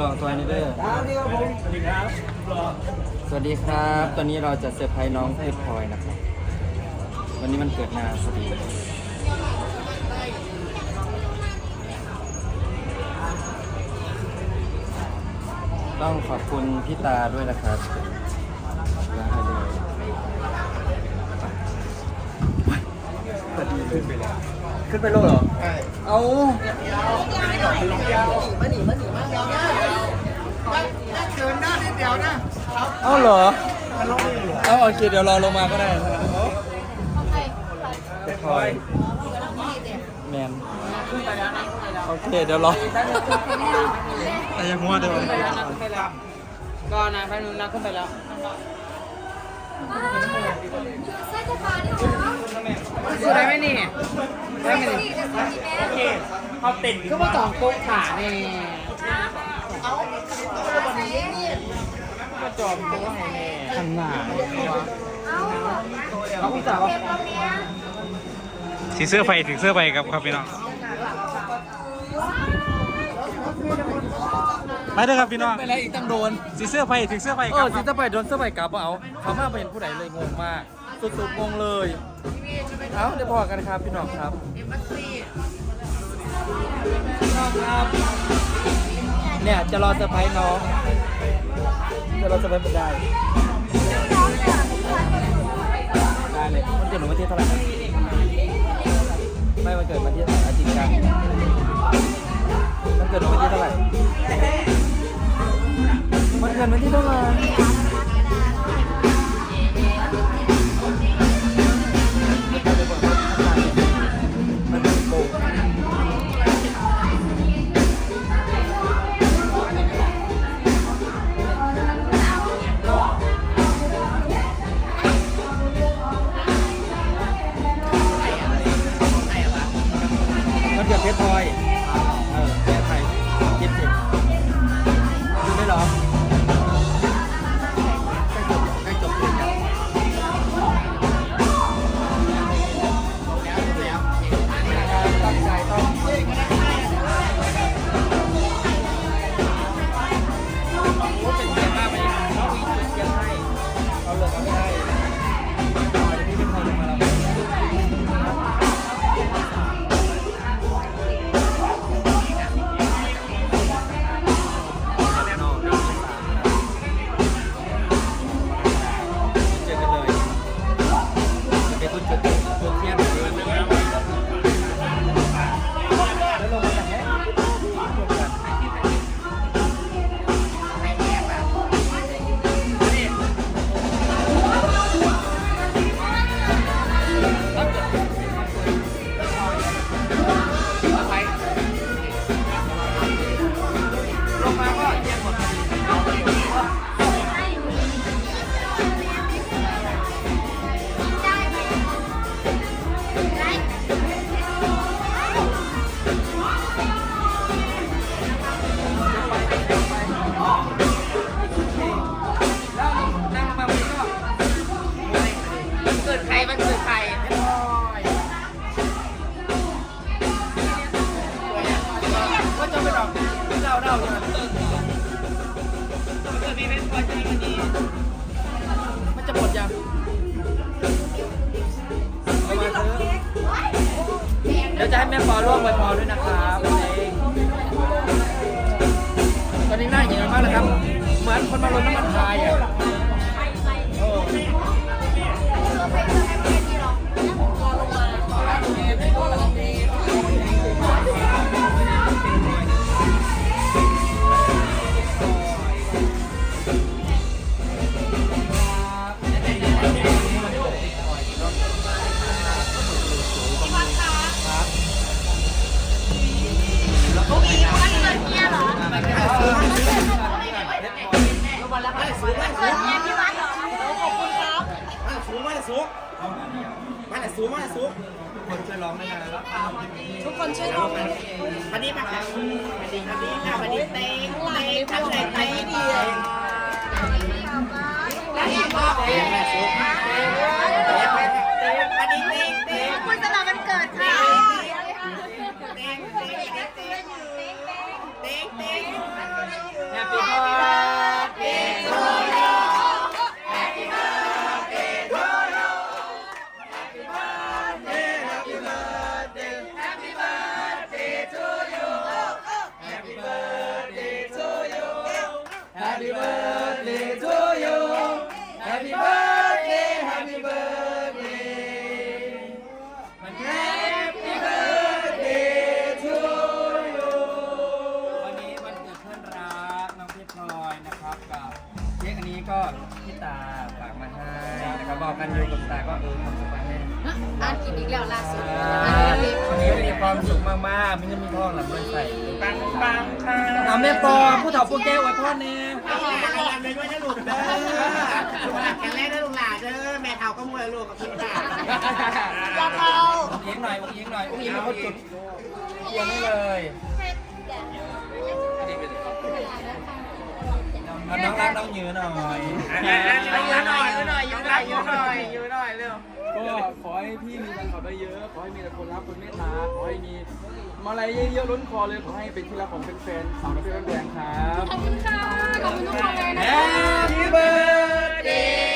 ก็อยุทธไปลองซอยนี่เด้อสวัสดีครับ ตอนนี้เราจะเซอร์ไพรส์น้องเพชรพลอยนะครับ วันนี้มันเกิดนาพอดีต้องขอบคุณพี่ตาด้วยนะครับแล้วให้เลยขึ้นไปแล้ว ขึ้นไปโลกเหรอ ใช่เอามาหนีมาหนีมาเดี๋ยวนะเดินนะนิดเดียวนะเอาเหรอเอาโอเคเดี๋ยวรอลงมาก็ได้จะคอยแมนโอเคเดี๋ยวรอแต่ยังหัวเดี๋ยวก็นนะแป๊บนึงนะขึ้นไปแล้ว สุดได้ไหมนี่ได้ไหมนี่โอเคเขาติดก็มาต่องโกงขาเนี่ยก็จอมโกงให้แน่ข้างหน้าเอาเอาพี่สาวเก็บตรงเสีเสื้อไปถึงเสื้อไปครับครับพี่น้อง ไปเด้อครับพี่น้องไปแล้วอีกตั้งโดนสีเสื้อไปถึงเสื้อไปเอครัอบซิสเตอร์ไปโดนเสื้อไปกลับเอาเขามาเป็นผู้ใดเลยงงมากสุดๆงงเลยเอ้าเดี๋ยวพอกันครับพี่น้องครับพี่น้องครับเนี่ยจะรอเซอร์ไพรส์น้องจะรอเซอร์ไพรส์ไม่ได้ได้เลยมันเกิดหนูวันที่เท่าไหร่นะไม่มันเกิดวันที่อาทิตย์กันมันเกิดหนูวันที่เท่าไหร่ มันเกิ เดี๋ยวจะให้แม่ปอร่วมไปพอด้วยนะครับวันนี้ตอนนี้หน้าเยื่อมากเลยครับ เหมือนคนมาลดน้ำมันพายอะ ทุกคนช่วยร้องด้วยนะวันนี้มาค่ะวันนี้วันนี้ค่ะวันนี้เต็งเต็งทำอะไรเต็งดีเลยแล้วอีกรอบเต็งแม่สุกเต็งเต็งวันนี้เต็งเต็งคุณสำหรับวันเกิดค่ะเต็งเต็งเต็งเต็งเต็งเต็ง Happy birthday ความสุขมากๆมีเงินมีทองหลับเงินใส่ปังปังค่ะเอาแม่ปอผู้เฒ่าผู้แก่อวยพรเนี่ยเอาหลานเอาหลานไปด้วยนะลูกเด้อลูกหลานกันแรกนะลูกหลานเด้อแม่เฒ่าก็มวยลูกกับพี่ตาอย่าเบายิงหน่อยยิงหน่อยยิงเป็นคนจุดเทียนให้เลยเอาน้องรักน้องยืนหน่อยยืนหน่อยยืนหน่อยยืนหน่อยยืนหน่อยยืนหน่อยเร็ว ก็ขอให้พี่มีแฟนคลับได้เยอะขอให้มีแต่คนรักคนเมตตา ขอให้มีมาลัยเยอะๆล้นคอเลย ขอให้เป็นที่รักของแฟนๆสาวนักเรียนแดงครับ ขอบคุณค่ะ ขอบคุณทุกคนเลยนะ Happy birthday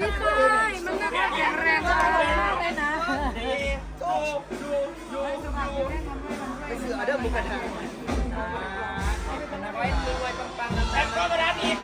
พี่ฝ้ายมันน่าจะแข็งแรมากเลยนะไปซื้อออเดอร์หมูกระทะ ไว้รวยปังๆแล้ว แต่ก็มาดับอีก